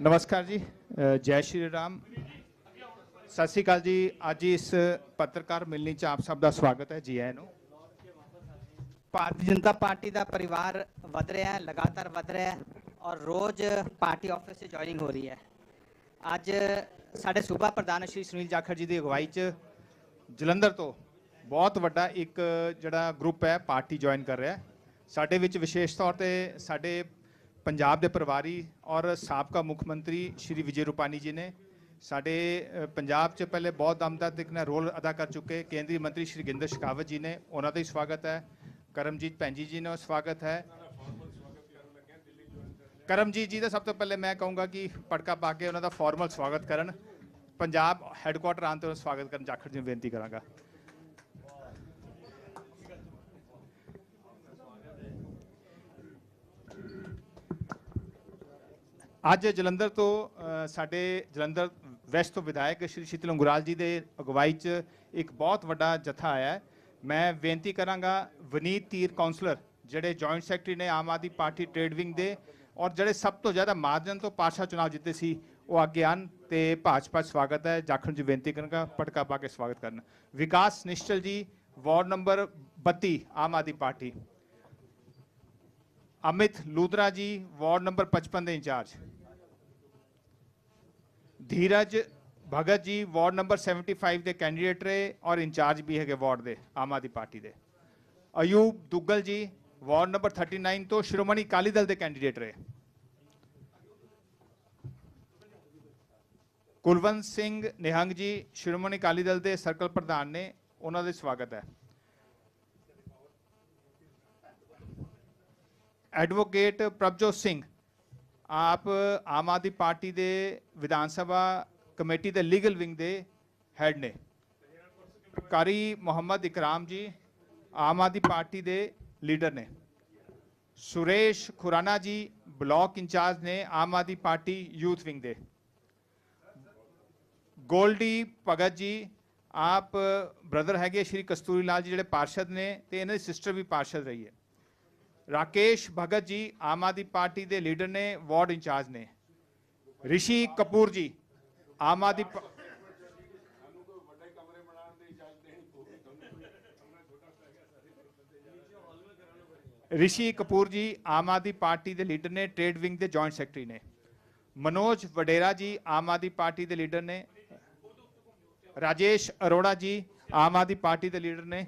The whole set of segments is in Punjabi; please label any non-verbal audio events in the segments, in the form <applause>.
ਨਮਸਕਾਰ ਜੀ ਜੈ ਸ਼੍ਰੀ ਰਾਮ। ਸਤਿ ਸ਼੍ਰੀ ਅਕਾਲ ਜੀ, ਅੱਜ ਇਸ ਪੱਤਰਕਾਰ ਮਿਲਣੀ ਚ ਆਪ ਸਭ ਦਾ ਸਵਾਗਤ ਹੈ ਜੀ ਆਇਆਂ ਨੂੰ ਭਾਰਤੀ ਜਨਤਾ ਪਾਰਟੀ ਦਾ ਪਰਿਵਾਰ ਵਧ ਰਿਹਾ ਹੈ, ਲਗਾਤਾਰ ਵਧ ਰਿਹਾ ਹੈ ਔਰ ਰੋਜ਼ ਪਾਰਟੀ ਆਫਿਸ 'ਚ ਜੁਆਇਨਿੰਗ ਹੋ ਰਹੀ ਹੈ। ਅੱਜ ਸਾਡੇ ਸੂਬਾ ਪ੍ਰਧਾਨ ਸ਼੍ਰੀ ਸੁਨੀਲ ਜਾਖੜ ਜੀ ਦੀ ਅਗਵਾਈ 'ਚ ਜਲੰਧਰ ਤੋਂ ਬਹੁਤ ਵੱਡਾ ਇੱਕ ਜਿਹੜਾ ਗਰੁੱਪ ਹੈ, ਪਾਰਟੀ ਜੁਆਇਨ ਕਰ ਰਿਹਾ ਸਾਡੇ ਵਿੱਚ ਵਿਸ਼ੇਸ਼ ਤੌਰ ਤੇ ਸਾਡੇ ਪੰਜਾਬ ਦੇ ਪਰਿਵਾਰੀ ਔਰ ਸਾਬਕਾ ਮੁੱਖ ਮੰਤਰੀ ਸ਼੍ਰੀ ਵਿਜੇ ਰੂਪਾਨੀ ਜੀ ਨੇ ਸਾਡੇ ਪੰਜਾਬ 'ਚ ਪਹਿਲੇ ਬਹੁਤ ਆਮਦਾ ਇੱਕ ਰੋਲ ਅਦਾ ਕਰ ਚੁੱਕੇ ਕੇਂਦਰੀ ਮੰਤਰੀ ਸ਼੍ਰੀ ਗਿੰਦਰ ਸ਼ਿਕਾਵਤ ਜੀ ਨੇ ਉਹਨਾਂ ਦਾ ਹੀ ਸਵਾਗਤ ਹੈ। ਕਰਮਜੀਤ ਭੈਂਜੀ ਜੀ ਦਾ ਸਵਾਗਤ ਹੈ। ਕਰਮਜੀਤ ਜੀ ਦਾ ਸਭ ਤੋਂ ਪਹਿਲੇ ਮੈਂ ਕਹੂੰਗਾ ਕਿ ਪਟਕਾ ਪਾ ਕੇ ਉਹਨਾਂ ਦਾ ਫਾਰਮਲ ਸਵਾਗਤ ਕਰਨ। ਪੰਜਾਬ ਹੈੱਡਕੁਆਟਰ ਆਉਣ ਤੋਂ ਸਵਾਗਤ ਕਰਨ। ਜਾਖੜ ਜੀ ਨੂੰ ਬੇਨਤੀ ਕਰਾਂਗਾ। ਅੱਜ ਜਲੰਧਰ ਤੋਂ ਸਾਡੇ ਜਲੰਧਰ ਵੈਸਟ ਤੋਂ ਵਿਧਾਇਕ ਸ਼੍ਰੀ ਸ਼ੀਤਲ ਅੰਗੁਰਾਲ ਜੀ ਦੇ ਅਗਵਾਈ 'ਚ ਇੱਕ ਬਹੁਤ ਵੱਡਾ ਜਥਾ ਆਇਆ ਹੈ। ਮੈਂ ਬੇਨਤੀ ਕਰਾਂਗਾ ਵਨੀਤ ਤੀਰ ਕਾਉਂਸਲਰ ਜਿਹੜੇ ਜੁਆਇੰਟ ਸੈਕਟਰੀ ਨੇ Aam Aadmi Party trade wing ਦੇ ਔਰ ਜਿਹੜੇ ਸਭ ਤੋਂ ਜ਼ਿਆਦਾ ਮਾਰਜਨ ਤੋਂ ਪਾਸ਼ਾ ਚੁਣਾਵ ਜਿੱਤੇ ਸੀ, ਉਹ ਅੱਗੇ ਆਉਣ ਤੇ ਭਾਜਪਾ 'ਚ ਸਵਾਗਤ ਹੈ। ਜਾਖੜ ਜੀ ਬੇਨਤੀ ਕਰਾਂਗਾ, ਪਟਕਾ ਪਾ ਕੇ ਸਵਾਗਤ ਕਰਨ। Vikas Nischal ji, ward number 32 Aam Aadmi Party. Amit Ludhra ji, ward number 55 ਦੇ ਇੰਚਾਰਜ। ਧੀਰਜ ਭਗਤ ਜੀ ਵਾਰਡ ਨੰਬਰ 75 ਦੇ ਕੈਂਡੀਡੇਟ ਰਹੇ ਔਰ ਇੰਚਾਰਜ ਵੀ ਹੈਗੇ ਵਾਰਡ ਦੇ ਆਮ ਆਦਮੀ ਪਾਰਟੀ ਦੇ ਅਯੂਬ ਦੁੱਗਲ ਜੀ ਵਾਰਡ ਨੰਬਰ 39 ਤੋਂ ਸ਼੍ਰੋਮਣੀ ਅਕਾਲੀ ਦਲ ਦੇ ਕੈਂਡੀਡੇਟ ਰਹੇ ਕੁਲਵੰਤ ਸਿੰਘ ਨਿਹੰਗ ਜੀ ਸ਼੍ਰੋਮਣੀ ਅਕਾਲੀ ਦਲ ਦੇ ਸਰਕਲ ਪ੍ਰਧਾਨ ਨੇ ਉਹਨਾਂ ਦੇ ਸਵਾਗਤ ਹੈ ਐਡਵੋਕੇਟ ਪ੍ਰਭਜੋਤ ਸਿੰਘ ਆਪ ਆਮ ਆਦਮੀ ਪਾਰਟੀ ਦੇ ਵਿਧਾਨ ਸਭਾ ਕਮੇਟੀ ਦੇ ਲੀਗਲ ਵਿੰਗ ਦੇ ਹੈਡ ਨੇ। ਕਾਰੀ ਮੁਹੰਮਦ ਇਕਰਾਮ ਜੀ ਆਮ ਆਦਮੀ ਪਾਰਟੀ ਦੇ ਲੀਡਰ ਨੇ। ਸੁਰੇਸ਼ ਖੁਰਾਨਾ ਜੀ ਬਲਾਕ ਇੰਚਾਰਜ ਨੇ Aam Aadmi Party youth wing ਦੇ। ਗੋਲਡੀ ਭਗਤ ਜੀ ਆਪ ਬ੍ਰਦਰ ਹੈਗੇ ਸ਼੍ਰੀ ਕਸਤੂਰੀ ਲਾਲ ਜੀ ਜਿਹੜੇ ਪਾਰਸ਼ਦ ਨੇ ਤੇ ਇਹਨਾਂ ਦੀ ਸਿਸਟਰ ਵੀ ਪਾਰਸ਼ਦ ਰਹੀ ਹੈ। ਰਾਕੇਸ਼ ਭਗਤ ਜੀ ਆਮ ਆਦਮੀ ਪਾਰਟੀ ਦੇ ਲੀਡਰ ਨੇ, ਵਾਰਡ ਇੰਚਾਰਜ ਨੇ। ਰਿਸ਼ੀ ਕਪੂਰ ਜੀ, ਆਮ ਆਦਮੀ ਰਿਸ਼ੀ ਕਪੂਰ ਜੀ ਆਮ ਆਦਮੀ ਪਾਰਟੀ ਦੇ ਲੀਡਰ ਨੇ, ਟ੍ਰੇਡ ਵਿੰਗ ਦੇ ਜੁਆਇੰਟ ਸੈਕਟਰੀ ਨੇ। ਮਨੋਜ ਵਡੇਰਾ ਜੀ ਆਮ ਆਦਮੀ ਪਾਰਟੀ ਦੇ ਲੀਡਰ ਨੇ। ਰਾਜੇਸ਼ ਅਰੋੜਾ ਜੀ ਆਮ ਆਦਮੀ ਪਾਰਟੀ ਦੇ ਲੀਡਰ ਨੇ।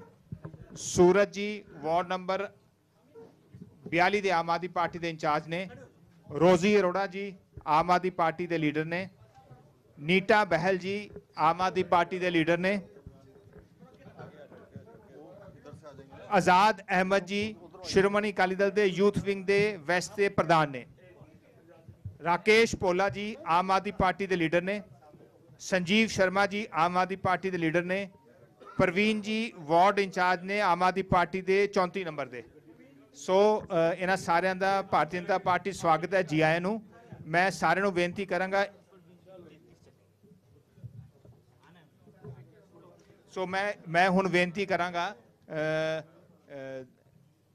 ਸੂਰਜ ਜੀ ਵਾਰਡ ਨੰਬਰ 42 ਦੇ ਆਮ ਆਦਮੀ ਪਾਰਟੀ ਦੇ ਇੰਚਾਰਜ ਨੇ, ਰੋਜ਼ੀ ਅਰੋੜਾ ਜੀ, ਆਮ ਆਦਮੀ ਪਾਰਟੀ ਦੇ ਲੀਡਰ ਨੇ, ਨੀਟਾ ਬਹਿਲ ਜੀ, ਆਮ ਆਦਮੀ ਪਾਰਟੀ ਦੇ ਲੀਡਰ ਨੇ, ਆਜ਼ਾਦ ਅਹਿਮਦ ਜੀ, ਸ਼੍ਰੋਮਣੀ ਅਕਾਲੀ ਦਲ ਦੇ ਯੂਥ ਵਿੰਗ ਦੇ ਵੈਸਟ ਦੇ ਪ੍ਰਧਾਨ ਨੇ, ਰਾਕੇਸ਼ ਪੋਲਾ ਜੀ, ਆਮ ਆਦਮੀ ਪਾਰਟੀ ਦੇ ਲੀਡਰ ਨੇ, ਸੰਜੀਵ ਸ਼ਰਮਾ ਜੀ, ਆਮ ਆਦਮੀ ਪਾਰਟੀ ਦੇ ਲੀਡਰ ਨੇ, ਪ੍ਰਵੀਨ ਜੀ ਵਾਰਡ ਇੰਚਾਰਜ ਨੇ, ਆਮ ਆਦਮੀ ਪਾਰਟੀ ਦੇ 34 ਨੰਬਰ ਦੇ। ਸੋ uh, ਇਹਨਾਂ ਸਾਰਿਆਂ ਦਾ ਭਾਰਤੀ ਜਨਤਾ ਪਾਰਟੀ ਸਵਾਗਤ ਹੈ ਜੀ ਆਇਆਂ ਨੂੰ। ਮੈਂ ਸਾਰਿਆਂ ਨੂੰ ਬੇਨਤੀ ਕਰਾਂਗਾ। ਸੋ ਮੈਂ ਮੈਂ ਹੁਣ ਬੇਨਤੀ ਕਰਾਂਗਾ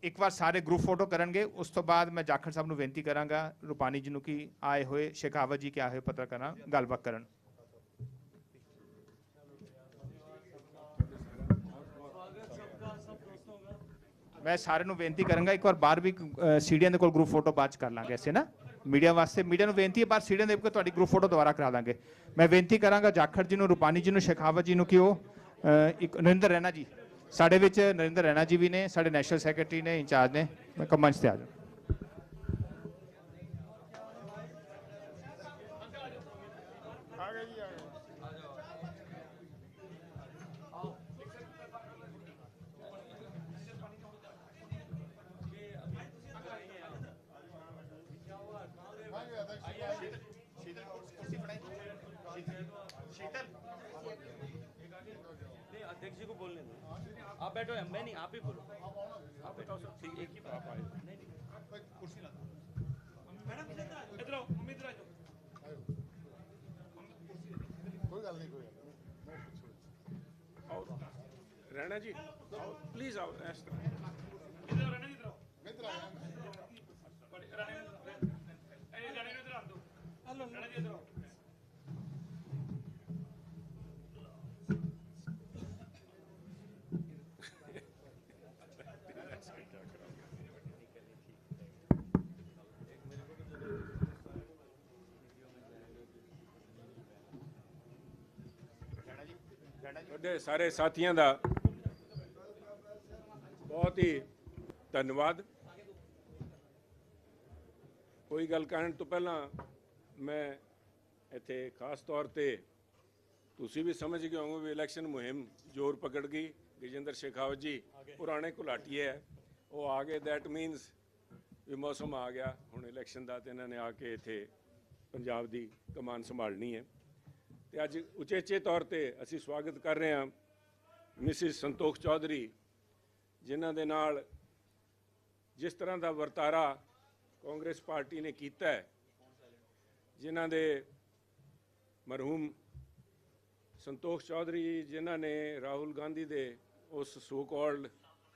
ਇੱਕ ਵਾਰ ਸਾਰੇ ਗਰੁੱਪ ਫੋਟੋ ਕਰਨਗੇ, ਉਸ ਤੋਂ ਬਾਅਦ ਮੈਂ ਜਾਖੜ ਸਾਹਿਬ ਨੂੰ ਬੇਨਤੀ ਕਰਾਂਗਾ, ਰੂਪਾਨੀ ਜੀ ਨੂੰ ਕਿ ਆਏ ਹੋਏ, ਸ਼ੇਖਾਵਤ ਜੀ ਕਿ ਆਏ ਹੋਏ ਪੱਤਰਕਾਰਾਂ ਗੱਲਬਾਤ ਕਰਨ। ਮੈਂ ਸਾਰਿਆਂ ਨੂੰ ਬੇਨਤੀ ਕਰਾਂਗਾ ਇੱਕ ਵਾਰ ਬਾਹਰ ਵੀ ਅ, ਸੀੜੀਆਂ ਦੇ ਕੋਲ ਗਰੁੱਪ ਫੋਟੋ ਬਾਅਦ ਚ ਕਰ ਲਾਂਗੇ ਅਸੀਂ ਨਾ? ਮੀਡੀਆ ਵਾਸਤੇ ਮੀਡੀਆ ਨੂੰ ਬੇਨਤੀ ਹੈ ਬਾਹਰ ਸੀੜੀਆਂ ਦੇ ਕੋਲ ਤੁਹਾਡੀ ਗਰੁੱਪ ਫੋਟੋ ਦੁਬਾਰਾ ਕਰਾ ਦਾਂਗੇ। ਮੈਂ ਬੇਨਤੀ ਕਰਾਂਗਾ ਜਾਖੜ ਜੀ ਨੂੰ ਰੂਪਾਨੀ ਜੀ ਨੂੰ ਸ਼ੇਖਾਵਤ ਜੀ ਨੂੰ ਕਿ ਉਹ ਇੱਕ ਨਰਿੰਦਰ ਰਹਿਣਾ ਜੀ ਸਾਡੇ ਵਿੱਚ ਨਰਿੰਦਰ ਰਹਿਣਾ ਜੀ ਵੀ ਨੇ ਸਾਡੇ ਨੈਸ਼ਨਲ ਸੈਕਟਰੀ ਨੇ ਇੰਚਾਰਜ ਨੇ ਮੈਂ ਕਮੰਚ ਤੇ ਆ ਜਾਵਾਂ अध्यक्ष जी को बोलने दो। आप बैठो मैं नहीं आप ही बोलो। आप बैठो ठीक एक ही आप आए नहीं नहीं। कुर्सी ला मैडम इधर आओ कोई गल नहीं कोई जी। प्लीज़ आओ इस तरह। ਤੁਹਾਡੇ ਸਾਰੇ ਸਾਥੀਆਂ ਦਾ ਬਹੁਤ ਹੀ ਧੰਨਵਾਦ। ਕੋਈ ਗੱਲ ਕਹਿਣ ਤੋਂ ਪਹਿਲਾਂ ਮੈਂ ਇੱਥੇ ਖਾਸ ਤੌਰ ਤੇ ਤੁਸੀਂ ਵੀ ਸਮਝ ਗਏ ਹੋਵੋਗੇ ਵੀ ਇਲੈਕਸ਼ਨ ਮੁਹਿੰਮ ਜ਼ੋਰ ਪਕੜ ਗਈ। ਗਜਿੰਦਰ ਸ਼ੇਖਾਵਤ ਜੀ ਪੁਰਾਣੇ ਘੁਲਾਟੀਏ ਹੈ ਉਹ ਆ ਗਏ ਦੈਟ ਮੀਨਸ ਵੀ ਮੌਸਮ ਆ ਗਿਆ। ਹੁਣ ਇਲੈਕਸ਼ਨ ਦਾ ਤੇ ਇਹਨਾਂ ਨੇ ਆ ਕੇ ਇੱਥੇ ਪੰਜਾਬ ਦੀ ਕਮਾਨ ਸੰਭਾਲਣੀ ਹੈ। ਤੇ ਅੱਜ ਉਚੇਚੇ ਤੌਰ ਤੇ ਅਸੀਂ ਸਵਾਗਤ ਕਰ ਰਹੇ ਹਾਂ ਮਿਸਿਸ ਸੰਤੋਖ ਚੌਧਰੀ, ਜਿਨ੍ਹਾਂ ਦੇ ਨਾਲ ਜਿਸ ਤਰ੍ਹਾਂ ਦਾ ਵਰਤਾਰਾ ਕਾਂਗਰਸ ਪਾਰਟੀ ਨੇ ਕੀਤਾ ਹੈ, ਜਿਨ੍ਹਾਂ ਦੇ ਮਰਹੂਮ ਸੰਤੋਖ ਚੌਧਰੀ, ਜਿਨ੍ਹਾਂ ਨੇ ਰਾਹੁਲ ਗਾਂਧੀ ਦੇ ਉਸ ਸੋ ਕਾਲਡ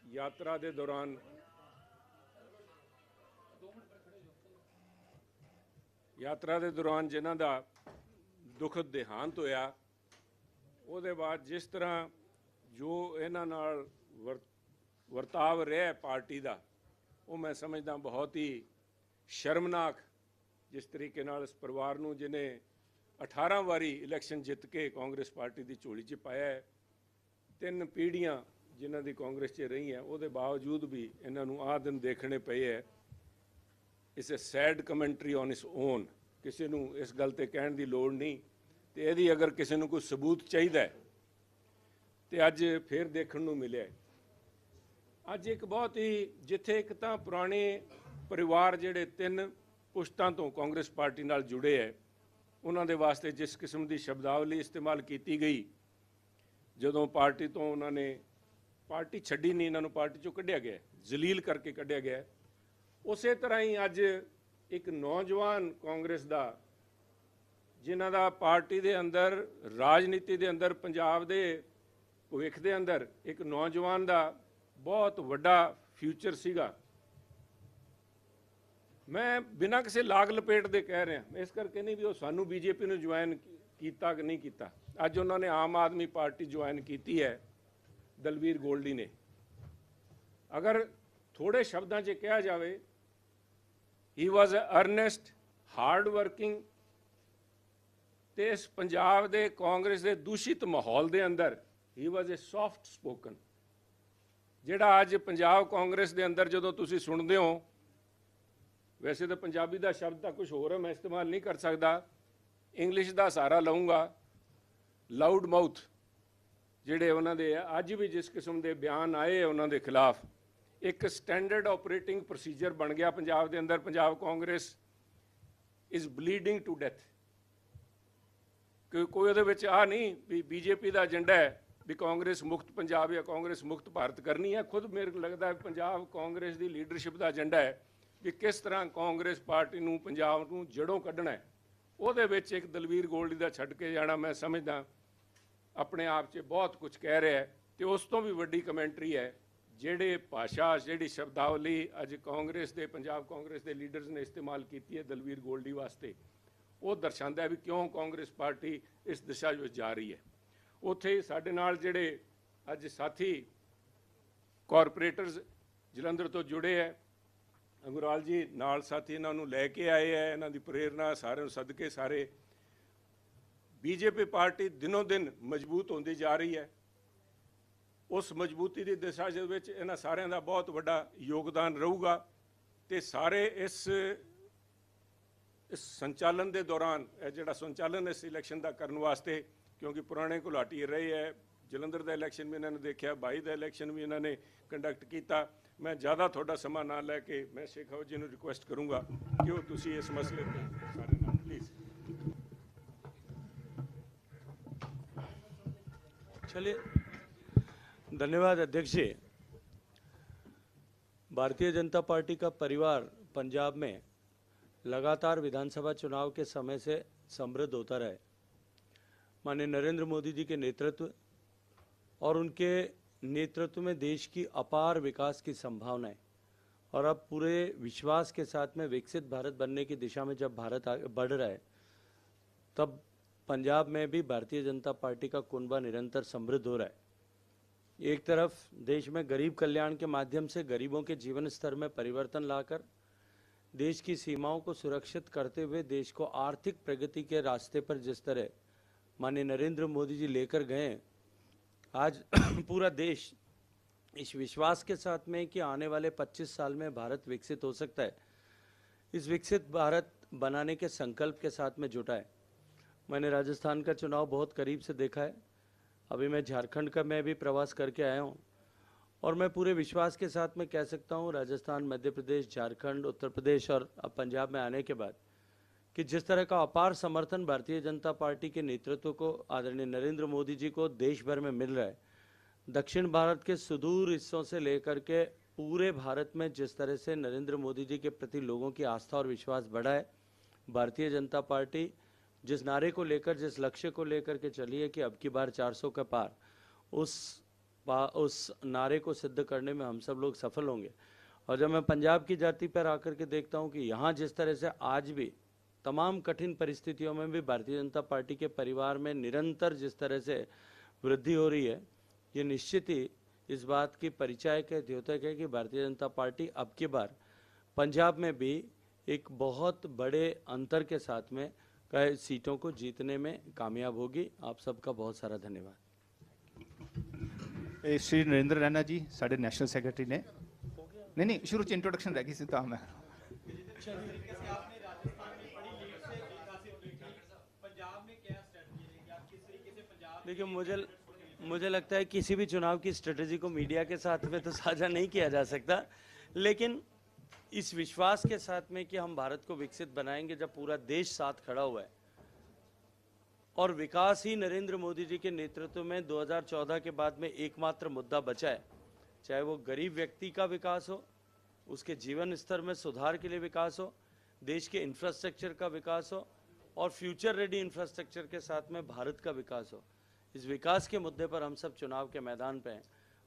ਯਾਤਰਾ ਦੇ ਦੌਰਾਨ ਯਾਤਰਾ ਦੇ ਦੌਰਾਨ ਜਿਨ੍ਹਾਂ ਦਾ ਦੁਖਦ ਦੇਹਾਂਤ ਹੋਇਆ। ਉਹਦੇ ਬਾਅਦ ਜਿਸ ਤਰ੍ਹਾਂ ਜੋ ਇਹਨਾਂ ਨਾਲ ਵਰ- ਵਰਤਾਵ ਰਿਹਾ ਪਾਰਟੀ ਦਾ, ਉਹ ਮੈਂ ਸਮਝਦਾ ਬਹੁਤ ਹੀ ਸ਼ਰਮਨਾਕ ਜਿਸ ਤਰੀਕੇ ਨਾਲ ਇਸ ਪਰਿਵਾਰ ਨੂੰ ਜਿਨੇ 18 ਵਾਰੀ ਇਲੈਕਸ਼ਨ ਜਿੱਤ ਕੇ ਕਾਂਗਰਸ ਪਾਰਟੀ ਦੀ ਝੋਲੀ 'ਚ ਪਾਇਆ ਹੈ, ਤਿੰਨ ਪੀੜ੍ਹੀਆਂ ਜਿਨ੍ਹਾਂ ਦੀ ਕਾਂਗਰਸ 'ਚ ਰਹੀ ਹੈ, ਉਹਦੇ ਬਾਵਜੂਦ ਵੀ ਇਹਨਾਂ ਨੂੰ ਆਹ ਦਿਨ ਦੇਖਣੇ ਪਏ ਹੈ। It's a sad commentary on its own ਕਿਸੇ ਨੂੰ ਇਸ ਗੱਲ ਤੇ ਕਹਿਣ ਦੀ ਲੋੜ ਨਹੀਂ। ਤੇ ਇਹਦੀ ਅਗਰ ਕਿਸੇ ਨੂੰ ਕੋਈ ਸਬੂਤ ਚਾਹੀਦਾ ਹੈ, ਤੇ ਅੱਜ ਫੇਰ ਦੇਖਣ ਨੂੰ ਮਿਲਿਆ ਅੱਜ ਇੱਕ ਬਹੁਤ ਹੀ, ਜਿੱਥੇ ਇੱਕ ਤਾਂ ਪੁਰਾਣੇ ਪਰਿਵਾਰ ਜਿਹੜੇ ਤਿੰਨ ਪੁਸ਼ਤਾਂ ਤੋਂ ਕਾਂਗਰਸ ਪਾਰਟੀ ਨਾਲ ਜੁੜੇ ਹੈ, ਉਹਨਾਂ ਦੇ ਵਾਸਤੇ ਜਿਸ ਕਿਸਮ ਦੀ ਸ਼ਬਦਾਵਲੀ ਇਸਤੇਮਾਲ ਕੀਤੀ ਗਈ, ਜਦੋਂ ਪਾਰਟੀ ਤੋਂ ਉਹਨਾਂ ਨੇ ਪਾਰਟੀ ਛੱਡੀ ਨਹੀਂ, ਇਹਨਾਂ ਨੂੰ ਪਾਰਟੀ ਚੋਂ ਕੱਢਿਆ ਗਿਆ ਜ਼ਲੀਲ ਕਰਕੇ ਕੱਢਿਆ ਗਿਆ ਉਸੇ ਤਰ੍ਹਾਂ ਹੀ ਅੱਜ ਇੱਕ ਨੌਜਵਾਨ ਕਾਂਗਰਸ ਦਾ, ਜਿਨ੍ਹਾਂ ਦਾ ਪਾਰਟੀ ਦੇ ਅੰਦਰ, ਰਾਜਨੀਤੀ ਦੇ ਅੰਦਰ, ਪੰਜਾਬ ਦੇ ਭਵਿੱਖ ਦੇ ਅੰਦਰ ਇੱਕ ਨੌਜਵਾਨ ਦਾ ਬਹੁਤ ਵੱਡਾ ਫਿਊਚਰ ਸੀਗਾ। ਮੈਂ ਬਿਨਾਂ ਕਿਸੇ ਲਾਗ ਲਪੇਟ ਦੇ ਕਹਿ ਰਿਹਾ, ਇਸ ਕਰਕੇ ਨਹੀਂ ਵੀ ਉਹ ਸਾਨੂੰ ਬੀਜੇਪੀ ਨੂੰ ਜੁਆਇਨ ਕੀਤਾ ਕਿ ਨਹੀਂ ਕੀਤਾ। ਅੱਜ ਉਹਨਾਂ ਨੇ ਆਮ ਆਦਮੀ ਪਾਰਟੀ ਜੁਆਇਨ ਕੀਤੀ ਹੈ, ਦਲਵੀਰ ਗੋਲਡੀ ਨੇ। ਅਗਰ ਥੋੜੇ ਸ਼ਬਦਾਂ 'ਚ ਕਿਹਾ ਜਾਵੇ ਹੀ was uh earnest hard working ਤੇ ਇਸ ਪੰਜਾਬ ਦੇ ਕਾਂਗਰਸ ਦੇ ਦੂਸ਼ਿਤ ਮਾਹੌਲ ਦੇ ਅੰਦਰ ਹੀ ਵਾਸ ਅ ਸੌਫਟ ਸਪੋਕਨ ਜਿਹੜਾ ਅੱਜ ਪੰਜਾਬ ਕਾਂਗਰਸ ਦੇ ਅੰਦਰ ਜਦੋਂ ਤੁਸੀਂ ਸੁਣਦੇ ਹੋ, ਵੈਸੇ ਤਾਂ ਪੰਜਾਬੀ ਦਾ ਸ਼ਬਦ ਤਾਂ ਕੁਝ ਹੋਰ ਹੈ, ਮੈਂ ਇਸਤੇਮਾਲ ਨਹੀਂ ਕਰ ਸਕਦਾ। ਇੰਗਲਿਸ਼ ਦਾ ਸਹਾਰਾ ਲਵਾਂਗਾ ਲਾਊਡ ਮਾਊਥ ਜਿਹੜੇ ਉਹਨਾਂ ਦੇ ਅੱਜ ਵੀ ਜਿਸ ਕਿਸਮ ਦੇ ਬਿਆਨ ਆਏ ਉਹਨਾਂ ਦੇ ਖਿਲਾਫ। ਇੱਕ ਸਟੈਂਡਰਡ ਆਪਰੇਟਿੰਗ ਪ੍ਰੋਸੀਜਰ ਬਣ ਗਿਆ ਪੰਜਾਬ ਦੇ ਅੰਦਰ, Punjab Congress is bleeding to death ਕਿ ਕੋਈ ਉਹਦੇ ਵਿੱਚ ਆ ਨਹੀਂ ਵੀ ਬੀਜੇਪੀ ਦਾ ਏਜੰਡਾ ਹੈ ਵੀ ਕਾਂਗਰਸ ਮੁਕਤ ਪੰਜਾਬ ਜਾਂ ਕਾਂਗਰਸ ਮੁਕਤ ਭਾਰਤ ਕਰਨੀ ਹੈ। ਖੁਦ ਮੇਰੇ ਲੱਗਦਾ ਪੰਜਾਬ ਕਾਂਗਰਸ ਦੀ ਲੀਡਰਸ਼ਿਪ ਦਾ ਏਜੰਡਾ ਹੈ ਵੀ ਕਿਸ ਤਰ੍ਹਾਂ ਕਾਂਗਰਸ ਪਾਰਟੀ ਨੂੰ, ਪੰਜਾਬ ਨੂੰ ਜੜੋਂ ਕੱਢਣਾ ਹੈ। ਉਹਦੇ ਵਿੱਚ ਇੱਕ ਦਲਵੀਰ ਗੋਲਡੀ ਦਾ ਛੱਡ ਕੇ ਜਾਣਾ ਮੈਂ ਸਮਝਦਾ। ਆਪਣੇ ਆਪ 'ਚ ਬਹੁਤ ਕੁਝ ਕਹਿ ਰਿਹਾ ਹੈ ਤੇ ਉਸ ਤੋਂ ਵੀ ਵੱਡੀ ਕਮੈਂਟਰੀ ਹੈ। ਜਿਹੜੇ ਭਾਸ਼ਾ, ਜਿਹੜੀ ਸ਼ਬਦਾਵਲੀ ਅੱਜ ਕਾਂਗਰਸ ਦੇ, ਪੰਜਾਬ ਕਾਂਗਰਸ ਦੇ ਲੀਡਰਸ ਨੇ ਇਸਤੇਮਾਲ ਕੀਤੀ ਹੈ ਦਲਵੀਰ ਗੋਲਡੀ ਵਾਸਤੇ, ਉਹ ਦਰਸਾਉਂਦਾ ਹੈ ਵੀ ਕਿਉਂ ਕਾਂਗਰਸ ਪਾਰਟੀ ਇਸ ਦਿਸ਼ਾ ਵਿੱਚ ਜਾ ਰਹੀ ਹੈ। ਉੱਥੇ ਸਾਡੇ ਨਾਲ ਜਿਹੜੇ ਅੱਜ ਸਾਥੀ ਕਾਰਪੋਰੇਟਰਸ ਜਲੰਧਰ ਤੋਂ ਜੁੜੇ ਹੈ। ਅੰਗੁਰਾਲ ਜੀ, ਨਾਲ ਸਾਥੀ ਇਹਨਾਂ ਨੂੰ ਲੈ ਕੇ ਆਏ ਹੈ, ਇਹਨਾਂ ਦੀ ਪ੍ਰੇਰਣਾ ਸਾਰਿਆਂ ਨੂੰ ਸਦਕੇ ਸਾਰੇ। ਬੀਜੇਪੀ ਪਾਰਟੀ ਦਿਨੋਂ ਦਿਨ ਮਜ਼ਬੂਤ ਹੁੰਦੀ ਜਾ ਰਹੀ ਹੈ। ਉਸ ਮਜ਼ਬੂਤੀ ਦੀ ਦਿਸ਼ਾ ਦੇ ਵਿੱਚ ਇਹਨਾਂ ਸਾਰਿਆਂ ਦਾ ਬਹੁਤ ਵੱਡਾ ਯੋਗਦਾਨ ਰਹੂਗਾ ਤੇ ਸਾਰੇ ਇਸ ਇਸ ਸੰਚਾਲਨ ਦੇ ਦੌਰਾਨ, ਇਹ ਜਿਹੜਾ ਸੰਚਾਲਨ ਇਸ ਇਲੈਕਸ਼ਨ ਦਾ ਕਰਨ ਵਾਸਤੇ, ਕਿਉਂਕਿ ਪੁਰਾਣੇ ਘੁਲਾਟੀ ਰਹੇ ਹੈ, ਜਲੰਧਰ ਦਾ ਇਲੈਕਸ਼ਨ ਵੀ ਇਹਨਾਂ ਨੇ ਦੇਖਿਆ, ਬਾਈ ਦਾ ਇਲੈਕਸ਼ਨ ਵੀ ਇਹਨਾਂ ਨੇ ਕੰਡਕਟ ਕੀਤਾ। ਮੈਂ ਜ਼ਿਆਦਾ ਤੁਹਾਡਾ ਸਮਾਂ ਨਾ ਲੈ ਕੇ ਮੈਂ ਸ਼ੇਖਾਵ ਜੀ ਨੂੰ ਰਿਕੁਐਸਟ ਕਰੂੰਗਾ ਕਿ ਉਹ ਤੁਸੀਂ ਇਸ ਮਸਲੇ ਤੇ ਨਾਲ ਪਲੀਜ਼ ਚਲੇ धन्यवाद अध्यक्ष जी। भारतीय जनता पार्टी का परिवार पंजाब में लगातार विधानसभा चुनाव के समय से समृद्ध होता रहे। माननीय नरेंद्र मोदी जी के नेतृत्व और उनके नेतृत्व में देश की अपार विकास की संभावनाएँ और अब पूरे विश्वास के साथ में विकसित भारत बनने की दिशा में जब भारत आगे बढ़ रहा है, तब पंजाब में भी भारतीय जनता पार्टी का कुनबा निरंतर समृद्ध हो रहा है। एक तरफ़ देश में गरीब कल्याण के माध्यम से गरीबों के जीवन स्तर में परिवर्तन लाकर, देश की सीमाओं को सुरक्षित करते हुए देश को आर्थिक प्रगति के रास्ते पर जिस तरह माननीय नरेंद्र मोदी जी लेकर गए, आज <clears throat> पूरा देश इस विश्वास के साथ में कि आने वाले 25 साल में भारत विकसित हो सकता है। इस विकसित भारत बनाने के संकल्प के साथ में जुटा है। मैंने राजस्थान का चुनाव बहुत करीब से देखा है। अभी मैं झारखंड का मैं भी प्रवास करके आया हूँ। और मैं पूरे विश्वास के साथ में कह सकता हूँ, राजस्थान, मध्य प्रदेश, झारखंड, उत्तर प्रदेश और अब पंजाब में आने के बाद कि जिस तरह का अपार समर्थन भारतीय जनता पार्टी के नेतृत्व को, आदरणीय नरेंद्र मोदी जी को देश भर में मिल रहा है, दक्षिण भारत के सुदूर हिस्सों से लेकर के पूरे भारत में जिस तरह से नरेंद्र मोदी जी के प्रति लोगों की आस्था और विश्वास बढ़ा है, भारतीय जनता पार्टी जिस नारे को लेकर जिस लक्ष्य को लेकर के चली है कि अब की बार 400 का पार उस पा, उस नारे को सिद्ध करने में हम सब लोग सफल होंगे। और जब मैं पंजाब की जाति पर आकर के देखता हूँ कि यहाँ जिस तरह से आज भी तमाम कठिन परिस्थितियों में भी भारतीय जनता पार्टी के परिवार में निरंतर जिस तरह से वृद्धि हो रही है ये निश्चित ही इस बात की परिचय के द्योतक है कि भारतीय जनता पार्टी अब की बार पंजाब में भी एक बहुत बड़े अंतर के साथ में सीटों को जीतने में कामयाब होगी। आप सबका बहुत सारा धन्यवाद। श्री नरेंद्र रैना जी साढ़े नेशनल सेक्रेटरी ने। नहीं नहीं शुरू से इंट्रोडक्शन रह गई सी तो मैं देखिए मुझे मुझे लगता है किसी भी चुनाव की स्ट्रेटजी को मीडिया के साथ में तो साझा नहीं किया जा सकता। लेकिन इस विश्वास के साथ में कि हम भारत को विकसित बनाएँगे जब पूरा देश साथ खड़ा हुआ है। और विकास ही नरेंद्र मोदी जी के नेतृत्व में 2014 के बाद में एकमात्र मुद्दा बचा है। चाहे वो गरीब व्यक्ति का विकास हो, उसके जीवन स्तर में सुधार के लिए विकास हो, देश के इंफ्रास्ट्रक्चर का विकास हो, और फ्यूचर रेडी इंफ्रास्ट्रक्चर के साथ में भारत का विकास हो। इस विकास के मुद्दे पर हम सब चुनाव के मैदान पे हैं।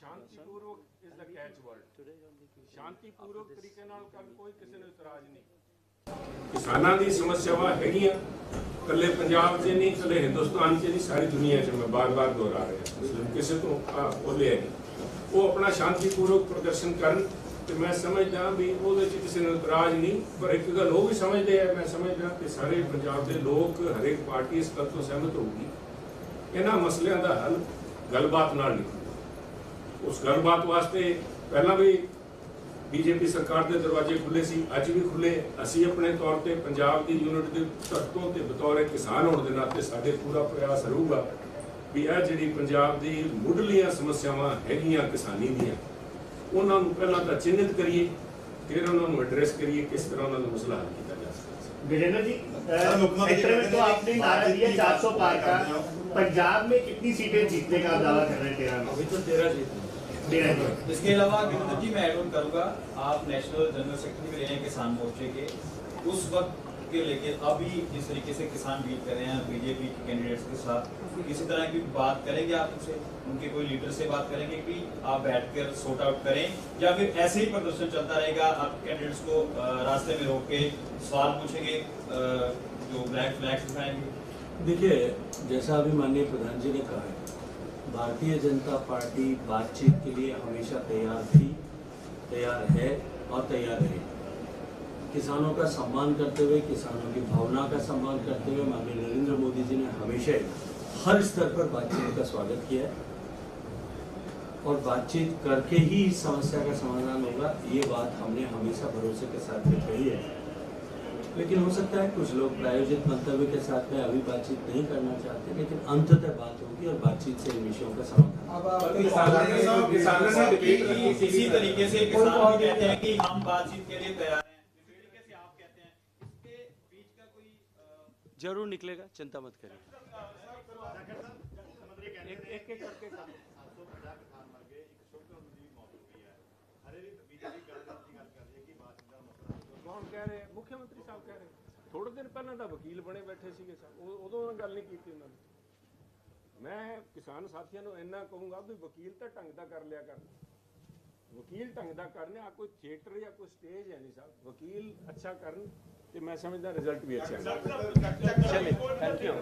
ਸ਼ਾਂਤੀਪੂਰਵਕ ਇਜ਼ ਦਾ ਕੈਚ ਵਰਡ ਸ਼ਾਂਤੀਪੂਰਵਕ ਤਰੀਕੇ ਨਾਲ ਕਰਨ ਕੋਈ ਕਿਸੇ ਨੂੰ ਇਤਰਾਜ਼ ਨਹੀਂ। ਕਿਸਾਨਾਂ ਦੀ ਸਮੱਸਿਆਵਾਂ ਹੈਗੀਆਂ। ਇਕੱਲੇ ਪੰਜਾਬ 'ਚ ਨਹੀਂ, ਇਕੱਲੇ ਹਿੰਦੁਸਤਾਨ 'ਚ ਨਹੀਂ, ਸਾਰੀ ਦੁਨੀਆ 'ਚ ਮੈਂ ਬਾਰ-ਬਾਰ ਦੁਹਰਾ ਰਿਹਾ। ਕਿਸੇ ਤੋਂ ਆ ਬੋਲਿਆ ਉਹ ਆਪਣਾ ਸ਼ਾਂਤੀਪੂਰਵਕ ਪ੍ਰਦਰਸ਼ਨ ਕਰਨ ਤੇ ਮੈਂ ਸਮਝਦਾ ਵੀ ਉਹਦੇ 'ਚ ਕਿਸੇ ਨੂੰ ਇਤਰਾਜ਼ ਨਹੀਂ, ਪਰ ਇੱਕ ਗੱਲ ਉਹ ਵੀ ਸਮਝਦੇ ਆ, ਮੈਂ ਸਮਝਦਾ ਕਿ ਸਾਰੇ ਪੰਜਾਬ ਦੇ ਲੋਕ, ਹਰੇਕ ਪਾਰਟੀ ਇਸ ਗੱਲ ਤੋਂ ਸਹਿਮਤ ਹੋਊਗੀ। ਇਹਨਾਂ ਮਸਲਿਆਂ ਦਾ ਹੱਲ ਗੱਲਬਾਤ ਨਾਲ ਨਹੀਂ ਉਸ ਗੱਲਬਾਤ ਵਾਸਤੇ ਪਹਿਲਾਂ ਵੀ ਬੀਜੇਪੀ ਸਰਕਾਰ ਦੇ ਦਰਵਾਜ਼ੇ ਖੁੱਲੇ ਸੀ ਅੱਜ ਵੀ ਖੁੱਲੇ ਅਸੀਂ ਆਪਣੇ ਤੌਰ ਤੇ ਪੰਜਾਬ ਦੀ ਯੂਨਿਟ ਦੇ ਧਰਤੋਂ ਤੇ ਬਤੌਰ ਇੱਕ ਕਿਸਾਨ ਹੋਣ ਦੇ ਨਾਤੇ ਸਾਡੇ ਪੂਰਾ ਪ੍ਰਯਾਸ ਰਹੂਗਾ ਵੀ ਇਹ ਜਿਹੜੀ ਪੰਜਾਬ ਦੀ ਮੁੱਢਲੀਆਂ ਸਮੱਸਿਆਵਾਂ ਹੈਗੀਆਂ ਕਿਸਾਨੀ ਦੀਆਂ ਉਹਨਾਂ ਨੂੰ ਪਹਿਲਾਂ ਤਾਂ ਚਿੰਨ੍ਹਿਤ ਕਰੀਏ ਫਿਰ ਉਹਨਾਂ ਨੂੰ ਐਡਰੈਸ ਕਰੀਏ ਕਿਸ ਤਰ੍ਹਾਂ ਉਹਨਾਂ ਦਾ ਮਸਲਾ ਹੱਲ ਕੀਤਾ ਜਾ ਸਕਦਾ ਹੈ गजेंद्र जी अ, मुख्यमंत्री सेंटर में तो कहते हैं आपने कि नारा दिया आप चार सौ पार का जितनी पंजाब में कितनी सीटें जीतने का दावा कर रहे हैं तेरह में अभी तो तेरह जीत तेरह में इसके अलावा जी मैं ऐड ऑन करूँगा, आप नेशनल जनरल सेक्रेटरी भी रहे हैं किसान मोर्चे के, उस वक्त के लेके अभी जिस तरीके से किसान डील कर रहे हैं बीजेपी के कैंडिडेट्स के साथ किसी तरह की बात करेंगे आप उनसे, उनके कोई लीडर से बात करेंगे कि आप बैठकर सॉर्ट आउट करें, या फिर ऐसे ही प्रदर्शन चलता रहेगा, आप कैंडिडेट्स को रास्ते में रोक के सवाल पूछेंगे जो ब्लैक फ्लैग्स दिखाएँगे देखिए, जैसा अभी माननीय प्रधान जी ने कहा है भारतीय जनता पार्टी बातचीत के लिए हमेशा तैयार थी, तैयार है और तैयार रहेगी किसानों का सम्मान करते हुए, किसानों की भावना का सम्मान करते हुए माननीय नरेंद्र मोदी जी ने हमेशा हर स्तर पर बातचीत का स्वागत किया है। और बातचीत करके ही इस समस्या का समाधान होगा, ये बात हमने हमेशा भरोसे के साथ में कही है। लेकिन हो सकता है कुछ लोग प्रायोजित मंतव्य के साथ में अभी बातचीत नहीं करना चाहते लेकिन अंततः बात होगी और बातचीत से इन विषयों का समाधान से हम बातचीत के लिए तैयार ज़रूर निकलेगा चिंता मत करें एक एक करके ਕੌਣ ਕਹਿ ਰਹੇ? ਮੁੱਖ ਮੰਤਰੀ ਸਾਹਿਬ ਕਹਿ ਰਹੇ। ਥੋੜੇ ਦਿਨ ਪਹਿਲਾਂ ਤਾਂ ਵਕੀਲ ਬਣੇ ਬੈਠੇ ਸੀਗੇ ਉਹ- ਉਦੋਂ ਗੱਲ ਨਹੀਂ ਕੀਤੀ ਉਹਨਾਂ ਨੇ। ਮੈਂ ਕਿਸਾਨ ਸਾਥੀਆਂ ਨੂੰ ਇੰਨਾ ਕਹੂੰਗਾ ਵੀ ਵਕੀਲ ਤਾਂ ਢੰਗ ਦਾ ਕਰ ਲਿਆ ਕਰ ਵਕੀਲ ਢੰਗ ਦਾ ਕਰਨੇ ਆ ਕੋਈ ਥੀਏਟਰ ਜਾਂ ਕੋਈ ਸਟੇਜ ਹੈ ਨਹੀਂ ਸਾਹਿਬ ਵਕੀਲ ਅੱਛਾ ਕਰਨ ਤੇ ਮੈਂ ਸਮਝਦਾ ਰਿਜ਼ਲਟ ਵੀ ਅੱਛਾ ਚਲੇ ਥੈਂਕ ਯੂ